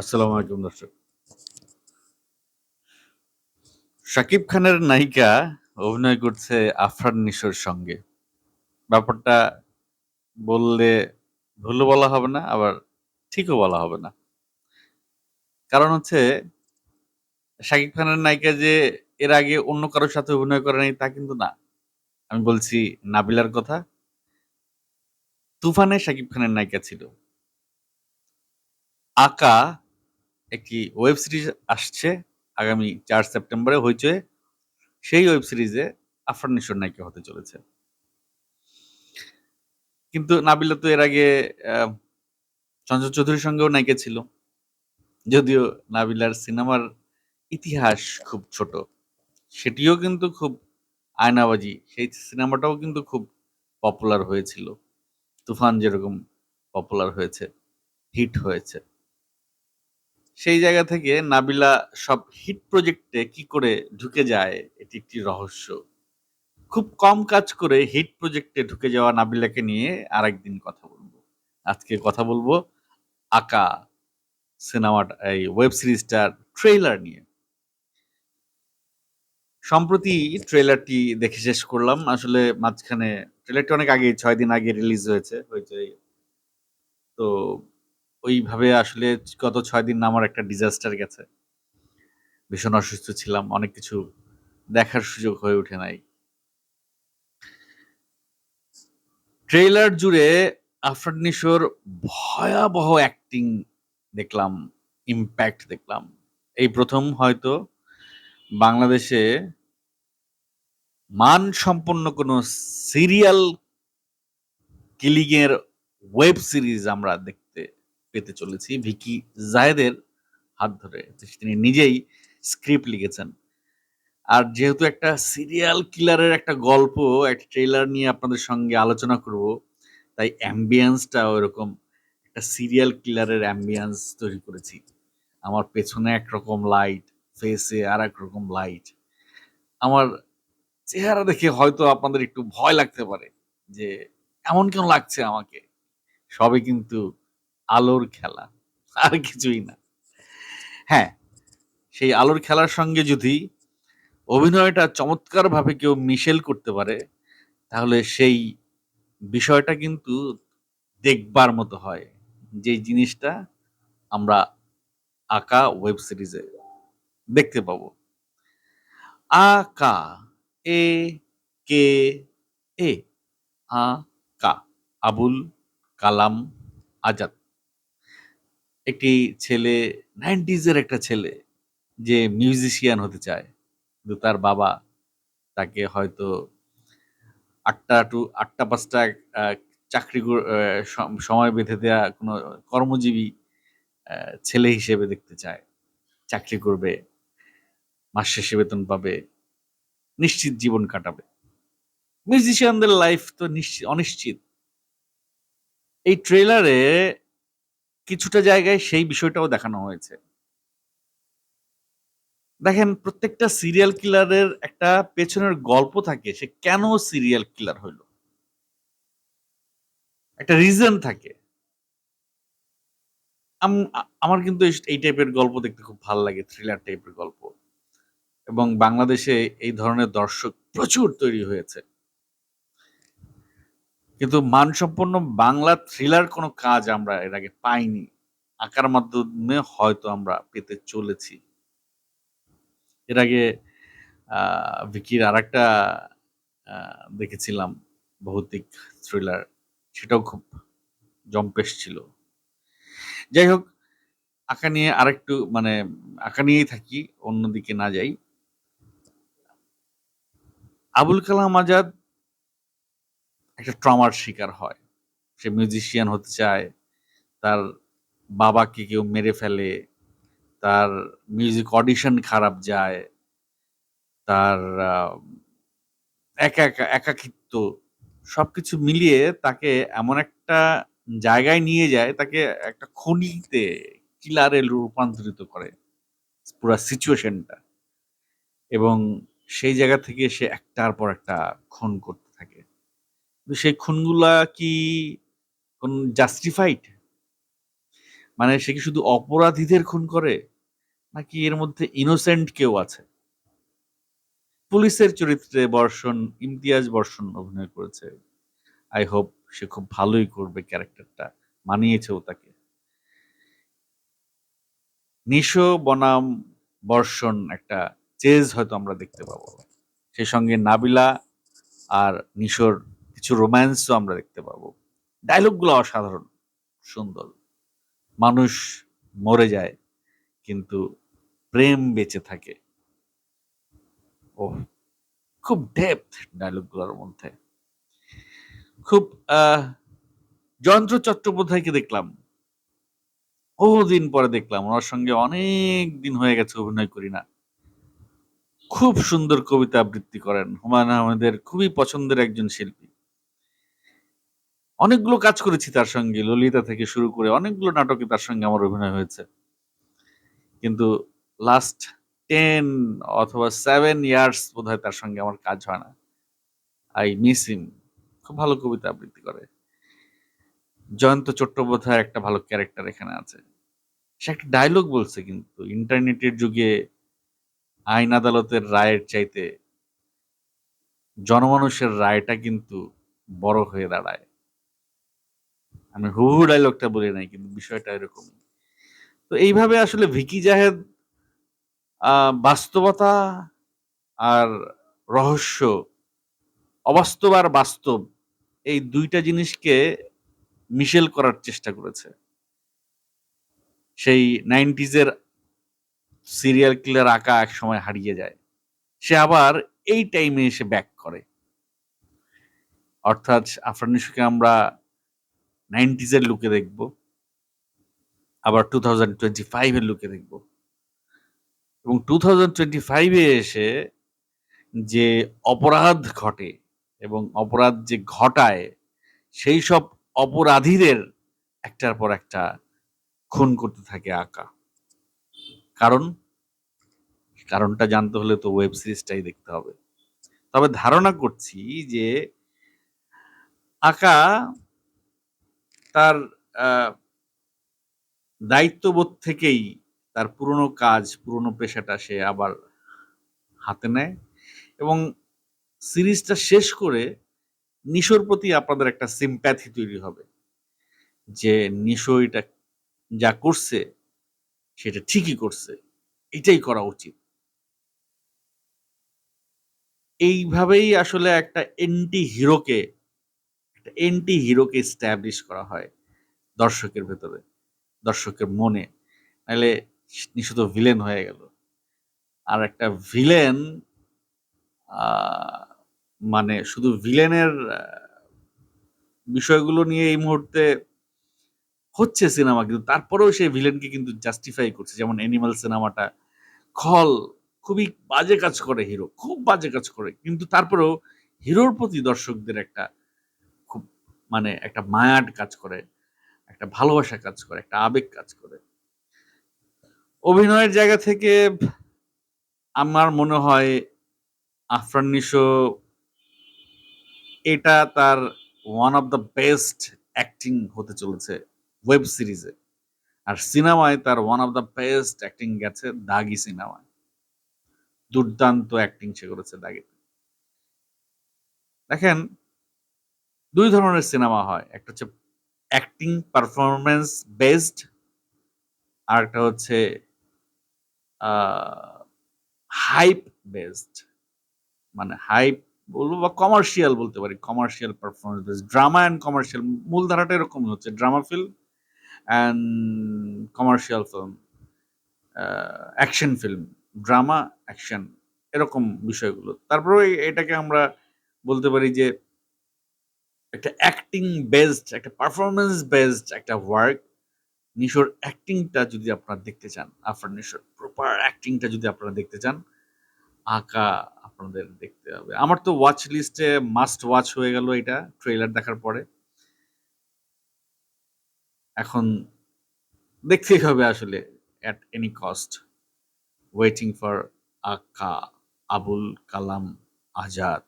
আসসালামু আলাইকুম দর্শক। শাকিব খানের নায়িকা অভিনয় করছে আফরান নিশোর সঙ্গে। ব্যাপারটা বললে ভুলও বলা হবে না, আবার ঠিকও বলা হবে না। কারণ হচ্ছে শাকিব খানের নায়িকা যে এর আগে অন্য কারোর সাথে অভিনয় করে নাই তা কিন্তু না। আমি বলছি নাবিলার কথা। তুফানে শাকিব খানের নায়িকা ছিল। আকা একটি ওয়েব সিরিজ আসছে আগামী চার সেপ্টেম্বরে হইচয়ে। সেই ওয়েব সিরিজে আফরান নিশোর নায়িকা হতে চলেছে। কিন্তু নাবিলা তো এর আগে সঞ্জয় চৌধুরীর সঙ্গেও নায়িকা ছিল। যদিও নাবিলার সিনেমার ইতিহাস খুব ছোট। সেটিও কিন্তু খুব আয়নাবাজি। সেই সিনেমাটাও কিন্তু খুব পপুলার হয়েছিল। তুফান যেরকম পপুলার হয়েছে, হিট হয়েছে। সেই জায়গা থেকে নাবিলা সব হিট প্রজেক্টে কি করে ঢুকে যায়, এটি একটি রহস্য। খুব কম কাজ করে হিট প্রজেক্টে ঢুকে যাওয়া নাবিলাকে নিয়ে আরেকদিন কথা বলব আজকে কথা বলব 'আকা' সিনেমাটা এই ওয়েব সিরিজটার ট্রেইলার নিয়ে। সম্প্রতি ট্রেলারটি দেখে শেষ করলাম। আসলে মাঝখানে ট্রেইলারটি অনেক আগেই ৬ দিন আগে রিলিজ হয়েছে হয়েছে তো ওইভাবে আসলে গত ৬ দিন আমার একটা ডিজাস্টার গেছে। ভীষণ অসুস্থ ছিলাম। অনেক কিছু দেখার সুযোগ হয়ে ওঠে নাই। ট্রেইলার জুড়ে আফরান নিশোর ভয়াবহ অ্যাক্টিং দেখলাম, ইম্প্যাক্ট দেখলাম। এই প্রথম হয়তো বাংলাদেশে মানসম্পন্ন কোনো সিরিয়াল কিলিং এর ওয়েব সিরিজ আমরা দেখতে পেতে চলেছি ভিকি জায়েদের হাত ধরে। তিনি নিজেই স্ক্রিপ্ট লিখেছেন। আর যেহেতু একটা সিরিয়াল কিলারের একটা গল্প, একটা ট্রেইলার নিয়ে আপনাদের সঙ্গে আলোচনা করব, তাই অ্যাম্বিয়েন্সটাও এরকম একটা সিরিয়াল কিলারের অ্যাম্বিয়েন্স তৈরি করেছি। আমার পেছনে একরকম লাইট, ফেসে আরেক রকম লাইট। আমার চেহারা দেখে হয়তো আপনাদের একটু ভয় লাগতে পারে যে, এমন কেন লাগছে আমাকে? সবই কিন্তু আলোর খেলা। আর কিছুই না। হ্যাঁ, সেই আলোর খেলার সঙ্গে যদি অভিনয়টা চমৎকারভাবে কেউ মিশেল করতে পারে, তাহলে সেই বিষয়টা কিন্তু দেখবার মতো হয়। যেই জিনিসটা আমরা 'আকা' ওয়েব সিরিজে দেখতে পাবো। আকা এ কে এ আ-কা আবুল কালাম আজাদ। একটি ছেলে নাইনটিজের একটা ছেলে যে মিউজিশিয়ান হতে চায়। কিন্তু তার বাবা তাকে হয়তো আটটা টু আটটা পাঁচটা চাকরি সময় বেঁধে দেয়া কোনো কর্মজীবী ছেলে হিসেবে দেখতে চায়। চাকরি করবে, মাস শেষে বেতন পাবে, নিশ্চিত জীবন কাটাবে। মিউজিশিয়ানদের লাইফ তো নিশ্চিত অনিশ্চিত। এই ট্রেইলারে কিছুটা জায়গায় সেই বিষয়টাও দেখানো হয়েছে। দেখেন প্রত্যেকটা সিরিয়াল কিলারের একটা পেছনের গল্প থাকে। সে কেন সিরিয়াল কিলার হইল? একটা রিজন থাকে। আম আমার কিন্তু এই টাইপের গল্প দেখতে খুব ভালো লাগে, থ্রিলার টাইপের গল্প। এবং বাংলাদেশে এই ধরনের দর্শক প্রচুর তৈরি হয়েছে। কিন্তু মানসম্পন্ন বাংলা থ্রিলার কোনো কাজ আমরা এর আগে পাইনি। 'আকা'র মাধ্যমে হয়তো আমরা পেতে চলেছি। এর আগে ভিকির আরেকটা আ দেখেছিলাম ভৌতিক থ্রিলার। সেটাও খুব জম্পেশ ছিল। যাই হোক, আঁকা নিয়ে আরেকটু মানে আঁকা নিয়েই থাকি, অন্যদিকে না যাই। আবুল কালাম আজাদ একটা ট্রমার শিকার হয়। সে মিউজিশিয়ান হতে চায়। তার বাবাকে কেউ মেরে ফেলে। তার মিউজিক অডিশন খারাপ যায়। তার একা, একা একাকিত্ব সবকিছু মিলিয়ে তাকে এমন একটা জায়গায় নিয়ে যায়, তাকে একটা খনিতে কিলারে রূপান্তরিত করে। পুরা সিচুয়েশনটা। এবং সেই জায়গা থেকে সে একটার পর একটা খুন করতে সেই খুনগুলা কি কোন জাস্টিফাইড? মানে সে কি শুধু অপরাধীদের খুন করে, নাকি এর মধ্যে ইনোসেন্ট কেউ আছে? পুলিশের চরিত্রে বর্ষণ, ইমতিয়াজ বর্ষণ অভিনয় করেছে। আই হোপ সে খুব ভালোই করবে ক্যারেক্টারটা মানিয়েছেও তাকে। নিশো বনাম বর্ষণ একটা চেজ হয়তো আমরা দেখতে পাবো। সেই সঙ্গে নাবিলা আর নিশোর কিছু রোম্যান্সও আমরা দেখতে পাবো। ডায়লগগুলো অসাধারণ, সুন্দর। মানুষ মরে যায়, কিন্তু প্রেম বেঁচে থাকে। ও খুব ডেপথ ডায়লগগুলোর মধ্যে। খুব যন্ত্র চট্টোপাধ্যায়কে দেখলাম। বহুদিন পরে দেখলাম, ওনার সঙ্গে অনেক দিন হয়ে গেছে অভিনয় করি না। খুব সুন্দর কবিতা আবৃত্তি করেন। হুমায়ুন আহমেদের খুবই পছন্দের একজন শিল্পী। অনেকগুলো কাজ করেছি তার সঙ্গে, ললিতা থেকে শুরু করে অনেকগুলো নাটকে তার সঙ্গে আমার অভিনয় হয়েছে। কিন্তু লাস্ট টেন অথবা সেভেন ইয়ার্স বোধ হয় তার সঙ্গে আমার কাজ হয় না। আই মিস হিম খুব ভালো কবিতা আবৃত্তি করে। জয়ন্ত চট্টোপাধ্যায় একটা ভালো ক্যারেক্টার এখানে আছে। সে একটা ডায়লগ বলছে কিন্তু ইন্টারনেটের যুগে আইন আদালতের রায়ের চাইতে জনমানুষের রায়টা কিন্তু বড় হয়ে দাঁড়ায়। আমি হুহু ডায়লগটা বলি নাই, কিন্তু বিষয়টা এরকমই। তো এইভাবে আসলে ভিকি জাহেদ বাস্তবতা আর রহস্য, অবাস্তব আর বাস্তব, এই দুইটা জিনিসকে মিশেল করার চেষ্টা করেছে। সেই নাইনটিজের সিরিয়াল কিলার আঁকা এক সময় হারিয়ে যায়। সে আবার এই টাইমে এসে ব্যাক করে। অর্থাৎ আফরান নিশোকে আমরা নাইনটিজের লুকে দেখব। আবার টু থাউজেন্ড টোয়েন্টি ফাইভের লুকে দেখব। এবং টু থাউজেন্ড টোয়েন্টি ফাইভে এসে যে অপরাধ ঘটে এবং অপরাধ যে ঘটায়, সেই সব অপরাধীদের একটার পর একটা খুন করতে থাকে আঁকা। কারণ, কারণটা জানতে হলে তো ওয়েব সিরিজটাই দেখতে হবে। তবে ধারণা করছি যে আঁকা তার দায়িত্ববোধ থেকেই তার পুরনো কাজ, পুরনো পেশাটা সে আবার হাতে নেয় এবং সিরিজটা শেষ করে নিশোর প্রতি আপনাদের একটা সিম্প্যাথি তৈরি হবে যে নিশো এটা যা করছে, সেটা ঠিকই করছে, এটাই করা উচিত। এইভাবেই আসলে একটা এন্টি হিরোকে এন্টি হিরোকে স্ট্যাবলিশ করা হয় দর্শকের ভেতরে, দর্শকের মনে। নাহলে নিশো ভিলেন হয়ে গেল। আর একটা ভিলেন মানে শুধু ভিলেনের বিষয়গুলো নিয়ে এই মুহূর্তে হচ্ছে সিনেমা কিন্তু তারপরেও সেই ভিলেনকে কিন্তু জাস্টিফাই করছে। যেমন অ্যানিমাল সিনেমাটা খল খুবই বাজে কাজ করে হিরো খুব বাজে কাজ করে। কিন্তু তারপরেও হিরোর প্রতি দর্শকদের একটা মানে একটা মায়ার কাজ করে, একটা ভালোবাসা কাজ করে, একটা আবেগ কাজ করে। অভিনয়ের জায়গা থেকে আমার মনে হয় আফরান নিশো এটা তার one of the best acting হতে চলেছে ওয়েব সিরিজে আর সিনেমায় তার one of the best acting গেছে দাগি সিনেমায়। দুর্দান্ত অ্যাক্টিং সে করেছে দাগিতে। দেখেন দুই ধরনের সিনেমা হয়। একটা হচ্ছে অ্যাক্টিং পারফরমেন্স বেসড আর একটা হচ্ছে হাইপ বেসড মানে হাইপ বলব বা কমার্শিয়াল বলতে পারি commercial performance based drama and commercial মূল ধারাটা এরকমই হচ্ছে drama film and commercial film action film drama action এরকম বিষয়গুলো। তারপরে এটাকে আমরা বলতে পারি যে একটা অ্যাক্টিং বেসড একটা পারফরমেন্স বেসড একটা ওয়ার্ক নিশোর অ্যাক্টিংটা যদি আপনারা দেখতে চান আফরান নিশোর প্রপার অ্যাক্টিংটা যদি আপনারা দেখতে চান, আঁকা আপনাদের দেখতে হবে। আমার তো ওয়াচ লিস্টে মাস্ট ওয়াচ হয়ে গেল এটা ট্রেলার দেখার পরে। এখন দেখতেই হবে আসলে at any cost waiting for aka Abul Kalam Azad.